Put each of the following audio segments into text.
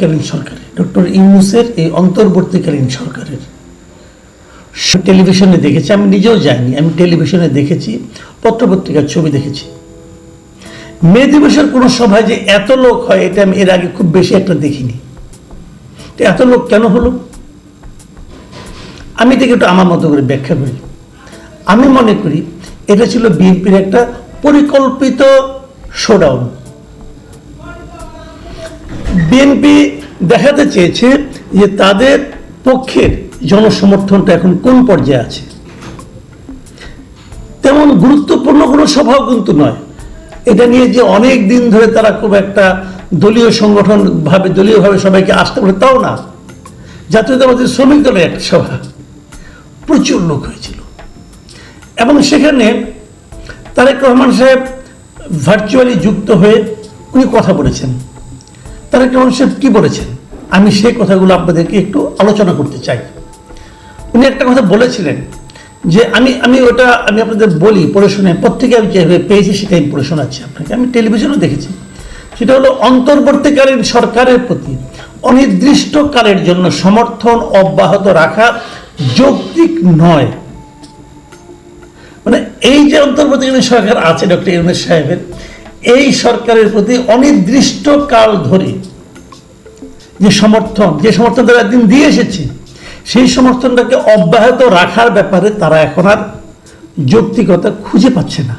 কালীন সরকারের, ডক্টর ইউনুসের এই অন্তর্বর্তীকালীন সরকারের। টেলিভিশনে দেখেছি, আমি নিজেও যাইনি, আমি টেলিভিশনে দেখেছি, পত্রপত্রিকার ছবি দেখেছি। মে দিবসের কোনো সভায় যে এত লোক হয়, এটা আমি এর আগে খুব বেশি একটা দেখিনি। তো এত লোক কেন হলো? আমি এটাকে একটু আমার মতো করে ব্যাখ্যা করি। আমি মনে করি, এটা ছিল বিএনপির একটা পরিকল্পিত শোডাউন বিএনপি দেখাতে চেয়েছে যে তাদের পক্ষের জনসমর্থনটা এখন কোন পর্যায়ে আছে? তেমন গুরুত্বপূর্ণ কোনো সভাও কিন্তু নয়। এটা নিয়ে যে অনেক দিন ধরে তারা খুব একটা দলীয় সংগঠন ভাবে, দলীয়ভাবে সবাইকে আসতে পারে তাও না। জাতীয়তাবাদী শ্রমিক দলের একটা সভা। প্রচুর লোক হয়েছিল। এবং সেখানে তারেক রহমান সাহেব ভার্চুয়ালি যুক্ত হয়ে উনি কথা বলেছেন। তারেক রহমান সাহেব কী বলেছেন? আমি সেই কথাগুলো আপনাদেরকে একটু আলোচনা করতে চাই। উনি একটা কথা বলেছিলেন যে আমি আমি ওটা, আমি আপনাদের বলি, পড়ে শুনে, প্রত্যেকে আমি যেভাবে পেয়েছি সেটাই পড়ে শোনাচ্ছি আপনাকে। আমি টেলিভিশনও দেখেছি। সেটা হলো অন্তর্বর্তীকালীন সরকারের প্রতি অনির্দিষ্টকালের জন্য সমর্থন অব্যাহত রাখা যৌক্তিক নয়। মানে এই যে অন্তর্বর্তীকালীন সরকার আছে, ডক্টর ইউনুস সাহেবের এই সরকারের প্রতি অনির্দিষ্ট কাল ধরে যে সমর্থন যে সমর্থন তারা একদিন দিয়ে এসেছে, সেই সমর্থনটাকে অব্যাহত রাখার ব্যাপারে তারা এখন আর যৌক্তিকতা খুঁজে পাচ্ছে না।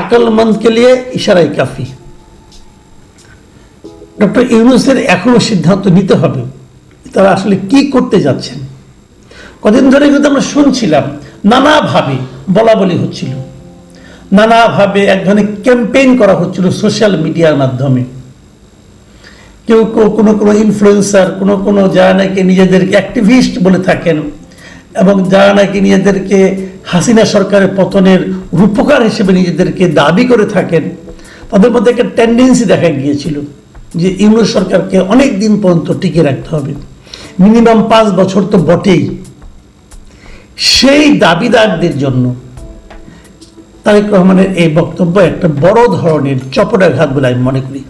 আকলমন্দকে নিয়ে ইশারাই কাফি। ডক্টর ইউনুসের এখনও সিদ্ধান্ত নিতে হবে, তারা আসলে কি করতে যাচ্ছেন। কদিন ধরে কিন্তু আমরা শুনছিলাম, নানাভাবে বলা বলি হচ্ছিল। নানাভাবে এক ধরনের ক্যাম্পেইন করা হচ্ছিল সোশ্যাল মিডিয়ার মাধ্যমে। কেউ কেউ, কোনো কোনো ইনফ্লুয়েন্সার কোনো কোনো যারা নাকি নিজেদেরকে অ্যাক্টিভিস্ট বলে থাকেন এবং যারা নাকি নিজেদেরকে হাসিনা সরকারের পতনের রূপকার হিসেবে নিজেদেরকে দাবি করে থাকেন, তাদের মধ্যে একটা টেন্ডেন্সি দেখা গিয়েছিল যে ইউনুস সরকারকে অনেক দিন পর্যন্ত টিকে রাখতে হবে। মিনিমাম পাঁচ বছর তো বটেই। সেই দাবিদারদের জন্য তারেক রহমানের এই বক্তব্য একটা বড় ধরনের চপটাঘাত বলে আমি মনে করি।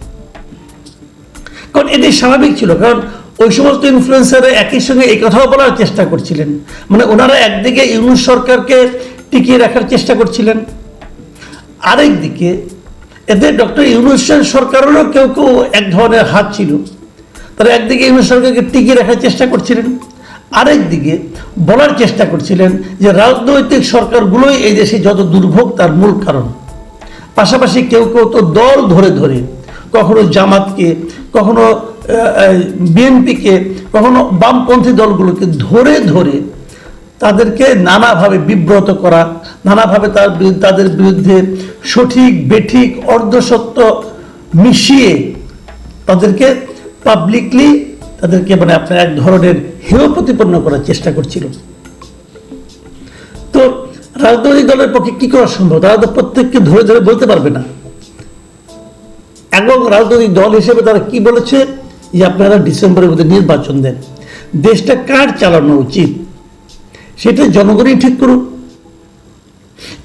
কারণ এটি স্বাভাবিক ছিল, কারণ ওই সমস্ত ইনফ্লুয়েন্সাররা একই সঙ্গে এই কথাও বলার চেষ্টা করছিলেন। মানে ওনারা একদিকে ইউনুস সরকারকে টিকিয়ে রাখার চেষ্টা করছিলেন আরেক দিকে এতে ডক্টর ইউনুস সরকারেরও কেউ কেউ এক ধরনের হাত ছিল, তারা একদিকে ইউনুস সরকারকে টিকিয়ে রাখার চেষ্টা করছিলেন। আরেক দিকে বলার চেষ্টা করছিলেন যে রাজনৈতিক সরকারগুলোই এই দেশে যত দুর্ভোগ, তার মূল কারণ। পাশাপাশি কেউ কেউ তো দল ধরে ধরে কখনো জামাতকে, কখনো বিএনপিকে, কখনো বামপন্থী দলগুলোকে ধরে ধরে তাদেরকে নানাভাবে বিব্রত করা, নানাভাবে তার তাদের বিরুদ্ধে সঠিক, বেঠিক, অর্ধসত্য মিশিয়ে তাদেরকে পাবলিকলি তাদেরকে মানে আপনার এক ধরনের হেয় প্রতিপন্ন করার চেষ্টা করছিল। তো রাজনৈতিক দলের পক্ষে কি করা সম্ভব? তারা তো প্রত্যেককে ধরে ধরে বলতে পারবে না। এবং রাজনৈতিক দল হিসেবে তারা কি বলেছে? যে আপনারা ডিসেম্বরের মধ্যে নির্বাচন দেন। দেশটা কার চালানো উচিত? সেটা জনগণই ঠিক করুন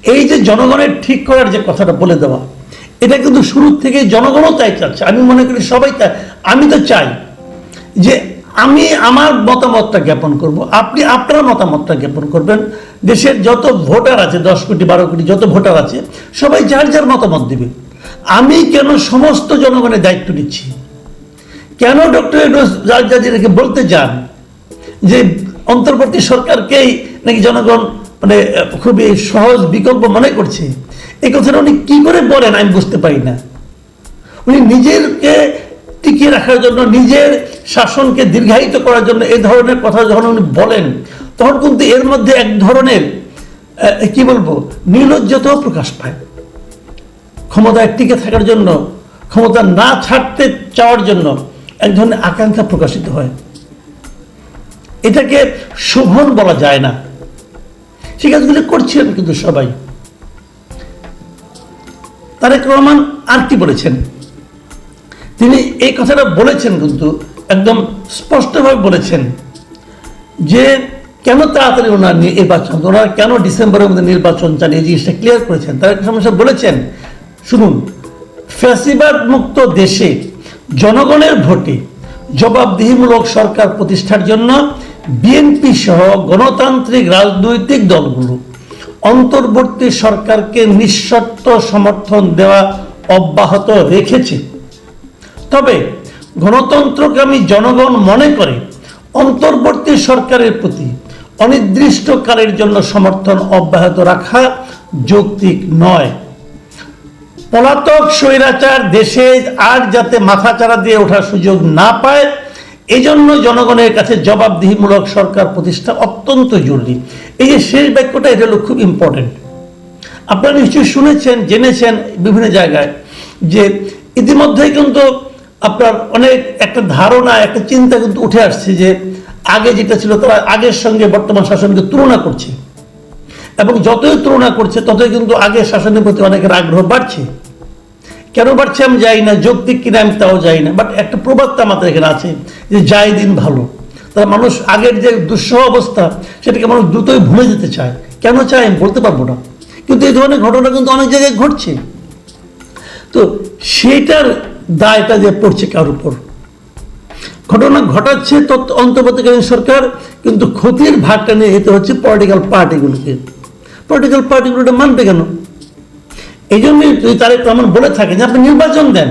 এই যে জনগণের ঠিক করার যে কথাটা বলে দেওয়া, এটা কিন্তু শুরু থেকে জনগণও তাই চাচ্ছে। আমি মনে করি সবাই তাই। আমি তো চাই। যে আমি আমার মতামতটা জ্ঞাপন করব। আপনি আপনার মতামতটা জ্ঞাপন করবেন। দেশের যত ভোটার আছে, দশ কোটি, বারো কোটি যত ভোটার আছে, সবাই যার যার মতামত দেবে। আমি কেন সমস্ত জনগণের দায়িত্ব নিচ্ছি? কেন ডক্টর জাজিরাকে বলতে যান যে অন্তর্বর্তী সরকারকেই নাকি জনগণ মানে খুবই সহজ বিকল্প মনে করছে? এই কথাটা উনি কি করে বলেন আমি বুঝতে পারি না। উনি নিজেরকে টিকিয়ে রাখার জন্য নিজের শাসনকে দীর্ঘায়িত করার জন্য এই ধরনের কথা যখন উনি বলেন, তখন কিন্তু এর মধ্যে এক ধরনের কি বলব নির্লজ্জতাও প্রকাশ পায়। ক্ষমতায় টিকে থাকার জন্য, ক্ষমতা না ছাড়তে চাওয়ার জন্য এক ধরনের আকাঙ্ক্ষা প্রকাশিত হয়। এটাকে শোভন বলা যায় না। সে কাজগুলি করছিলেন কিন্তু সবাই। তারেক রহমান আর কি বলেছেন। তিনি এই কথাটা বলেছেন কিন্তু একদম স্পষ্টভাবে বলেছেন যে কেন তাড়াতাড়ি ওনার নির্বাচন, ওনারা কেন ডিসেম্বরের মধ্যে নির্বাচন চান, এই জিনিসটা ক্লিয়ার করেছেন। তারা সমস্যা বলেছেন, শুনুন, ফ্যাসিবাদ মুক্ত দেশে জনগণের ভোটে জবাবদিহিমূলক সরকার প্রতিষ্ঠার জন্য বিএনপি সহ গণতান্ত্রিক রাজনৈতিক দলগুলো অন্তর্বর্তী সরকারকে নিঃশর্ত সমর্থন দেওয়া অব্যাহত রেখেছে। তবে গণতন্ত্রকামী জনগণ মনে করে অন্তর্বর্তী সরকারের প্রতি অনির্দিষ্টকালের জন্য সমর্থন অব্যাহত রাখা যৌক্তিক নয়। পলাতক স্বৈরাচার দেশে আর যাতে মাথাচাড়া দিয়ে ওঠার সুযোগ না পায়, এজন্য জনগণের কাছে জবাবদিহিমূলক সরকার প্রতিষ্ঠা অত্যন্ত জরুরি। এই যে শেষ বাক্যটা, এটা হলো খুব ইম্পর্টেন্ট আপনারা নিশ্চয়ই শুনেছেন, জেনেছেন বিভিন্ন জায়গায় যে ইতিমধ্যেই কিন্তু আপনার অনেক একটা ধারণা, একটা চিন্তা কিন্তু উঠে আসছে যে আগে যেটা ছিল তারা আগের সঙ্গে বর্তমান শাসনকে তুলনা করছে। এবং যতই তুলনা করছে, ততই কিন্তু আগের শাসনের প্রতি অনেকের আগ্রহ বাড়ছে। কেন বাড়ছে আমি যাই না, যৌক্তিক কিনা আমি তাও যাই না বাট একটা প্রবাদটা আমাদের এখানে আছে যে যাই দিন ভালো। তারা মানুষ আগের যে দুঃসহ অবস্থা, সেটাকে মানুষ দ্রুতই ভুলে যেতে চায়। কেন চায় আমি বলতে পারব না। কিন্তু এই ধরনের ঘটনা কিন্তু অনেক জায়গায় ঘটছে। তো সেটার দায়টা যে পড়ছে কার উপর? ঘটনা ঘটাচ্ছে অন্তর্বর্তীকালীন সরকার, কিন্তু ক্ষতির ভাগটা নিয়ে যেতে হচ্ছে পলিটিক্যাল পার্টিগুলোকে পলিটিক্যাল পার্টিগুলো এটা মানবে কেন? এই জন্যই তারেক রহমান বলে থাকেন যে আপনি নির্বাচন দেন,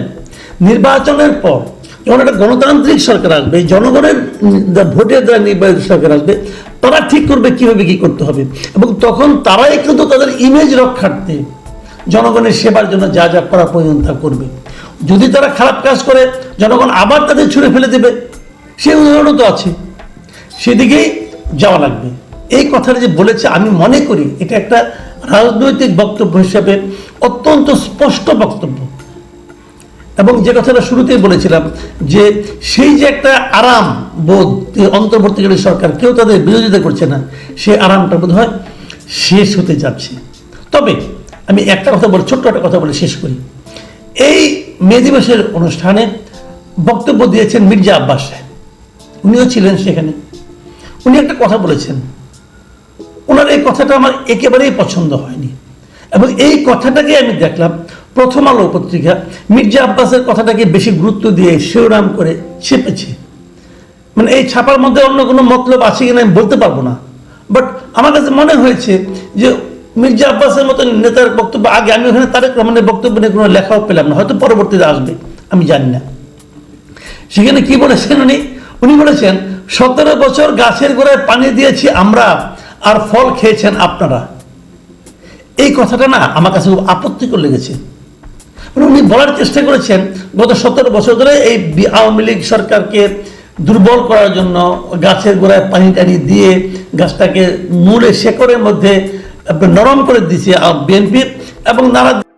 নির্বাচনের পর যখন একটা গণতান্ত্রিক সরকার আসবে জনগণের ভোটের দ্বারা নির্বাচিত সরকার আসবে, তারা ঠিক করবে কীভাবে কি করতে হবে। এবং তখন তারাই কিন্তু তাদের ইমেজ রক্ষার্থে জনগণের সেবার জন্য যা যা করা প্রয়োজন তা করবে। যদি তারা খারাপ কাজ করে, জনগণ আবার তাদের ছুঁড়ে ফেলে দেবে। সেই উদাহরণও তো আছে। সেদিকেই যাওয়া লাগবে। এই কথাটা যে বলেছে, আমি মনে করি এটা একটা রাজনৈতিক বক্তব্য হিসাবে অত্যন্ত স্পষ্ট বক্তব্য। এবং যে কথাটা শুরুতেই বলেছিলাম যে সেই যে একটা আরাম বোধ অন্তর্বর্তীকালীন সরকার, কেউ তাদের বিরোধিতা করছে না, সেই আরামটা বোধ হয় শেষ হতে যাচ্ছে। তবে আমি একটা কথা বলে, ছোট্ট একটা কথা বলে শেষ করি। এই মে দিবসের অনুষ্ঠানে বক্তব্য দিয়েছেন মির্জা আব্বাস উনিও ছিলেন সেখানে। উনি একটা কথা বলেছেন। ওনার এই কথাটা আমার একেবারেই পছন্দ হয়নি। এবং এই কথাটাকে আমি দেখলাম প্রথম আলো পত্রিকা মির্জা আব্বাসের কথাটাকে বেশি গুরুত্ব দিয়ে শিরোনাম করে ছেপেছে মানে এই ছাপার মধ্যে অন্য কোনো মতলব আছে কিনা আমি বলতে পারব না। বাট আমার কাছে মনে হয়েছে যে মির্জা আব্বাসের মতো নেতার বক্তব্য, আগে আমি ওখানে তারেক রহমানের বক্তব্য নিয়ে কোনো লেখাও পেলাম না, হয়তো পরবর্তীতে আসবে, আমি জানি না। সেখানে কি বলেছেন উনি? উনি বলেছেন, সতেরো বছর গাছের গোড়ায় পানি দিয়েছি আমরা, আর ফল খেয়েছেন আপনারা। এই কথাটা না আমার কাছে খুব আপত্তিকর লেগেছে। মানে উনি বলার চেষ্টা করেছেন, গত সতেরো বছর ধরে এই আওয়ামী লীগ সরকারকে দুর্বল করার জন্য গাছের গোড়ায় পানি টানি দিয়ে গাছটাকে মূলে শেকড়ের মধ্যে নরম করে দিয়েছে বিএনপির এবং নানা